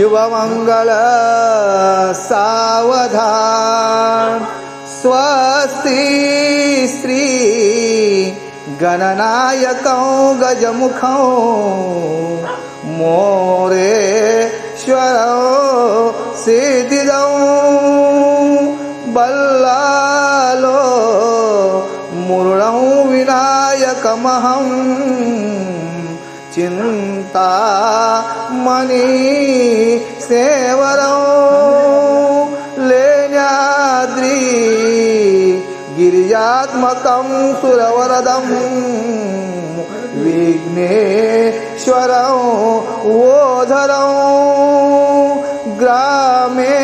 शुभमङ्गल सावधान। स्वस्ति स्त्री गणनायकं गजमुखौ मोरेश्वरौ सिद्धिदौ बल्लालो मुरुणौ विनायकमहम्। చింతామణి సేవరం లేనాద్రి గిరిజాత్మకం సురవరదం విఘ్నేశ్వరం ఓధరం గ్రామే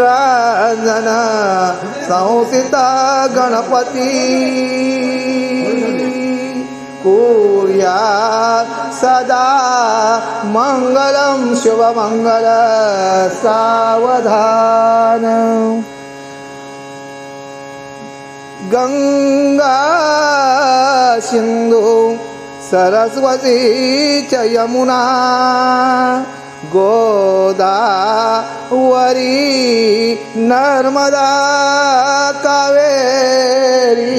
రాజన సంసిత గణపతి. कुर्या सदा मङ्गलं शुभमङ्गल सावधान। गङ्गा सिन्धु सरस्वती च यमुना गोदावरी नर्मदा कावेरी।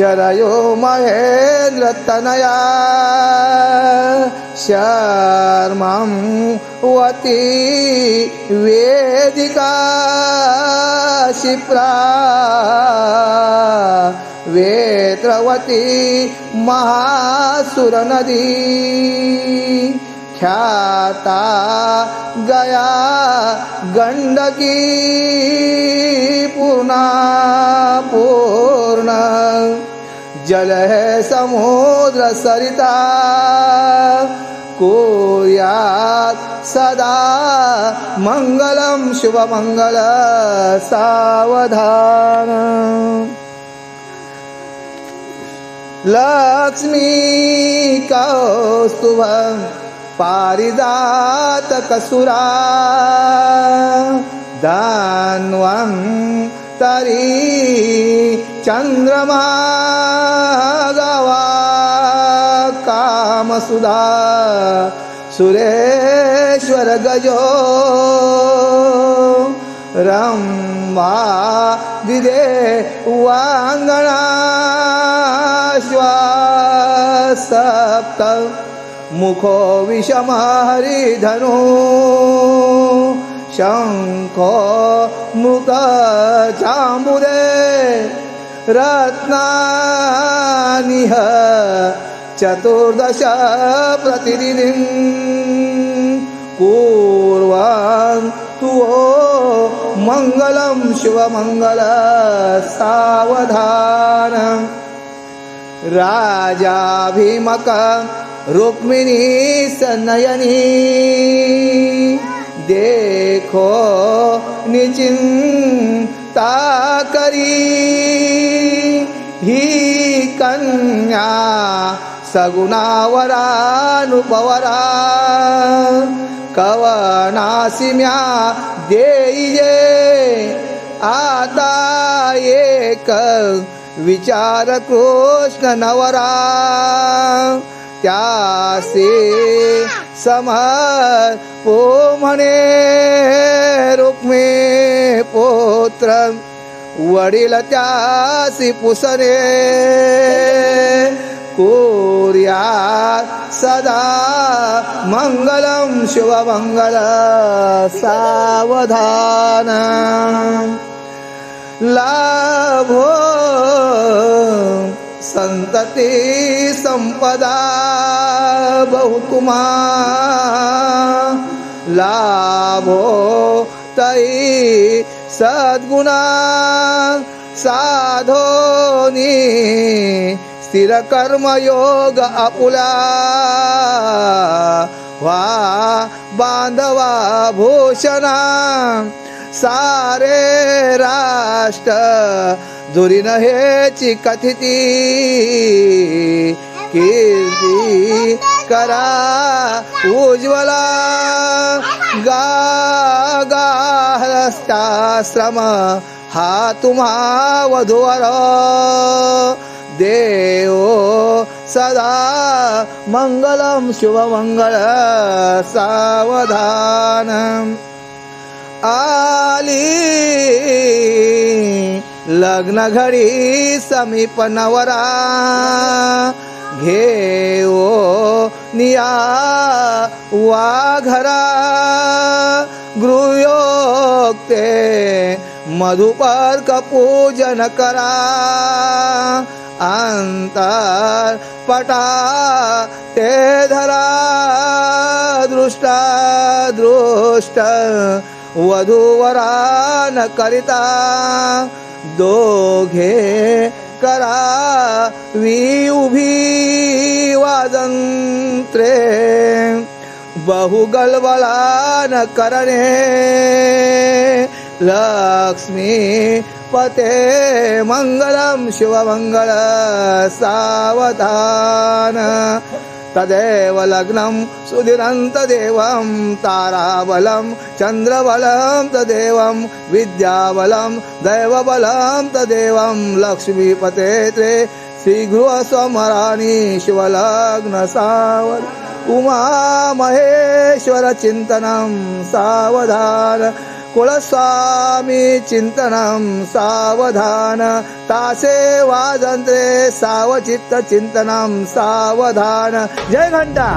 शरयो महेन्द्रतनया शर्मं वती वेदिका शिप्रा। वेत्रवती महासुरनदी। ख्याता गया गण्डकी पूर्णा पूर्ण। जल है समुद्र सरिता। कुर्यात् सदा मङ्गलं शुभमङ्गल सावधान। लक्ष्मी कौस्तुभ पारिजातकसुरा दान्वं तरी चंद्रमा गावा कामसुधा सुरेश्वर गजो रम्बा दिदे वाङ्गणा सप्त मुखो विषमहरिधनु शङ्खो मृगचाम्बुदे रत्नानिह चतुर्दश प्रतिदिनं पूर्वान् तु मङ्गलं शुभमङ्गल सावधानम् राजाभिमक रुक्मिणी सनयनी। देखो निचिंता करी। ही कन्या सगुणावरानुपवरा। कवनासिम्या देईजे आता एक विचार कृष्ण नवरा त्यासे समर पो म्हणे रुक्मे। पुत्र वडील त्यासी पुसने कोर्या सदा मंगलम शिवमंगल सावधान. लाभो संतती संपदा बहुतुमा लाभो ताई सद्गुणा साधोनी स्थिर कर्मयोग आपुला. वा बांधवा भूषणा सारे राष्ट्र दुरीन हेची कथिती कीर्ती करा उज्ज्वला. गागाहस्ताश्रम हा तुम्हा वधूवर देव सदा मङ्गलं शुभमंगल सावधान. आली लग्न घडी समीप नवरा. घेओ निया वाघरा मधुपर्क पूजन करा। अंतर पटा ते धरा दृष्टा दृष्ट वधूवरान करिता। दोघे करा, वी उभी वाजंत्रे बहुगलबलान करणे लक्ष्मी पते मङ्गलं शिवमङ्गल सावधान। तदेव लग्नं सुधिरन्तदेवं ताराबलं चन्द्रबलं तदेवं विद्याबलं दैवबलं तदेवं लक्ष्मीपते श्री गृहस्वमराणी शिवलग्न सावध उमा महेश्वर चिन्तनं सावधान कुलस्वामी चिंतनम सावधान तासे वाजंत्रे सावचित्त चिंतनम सावधान जय घंटा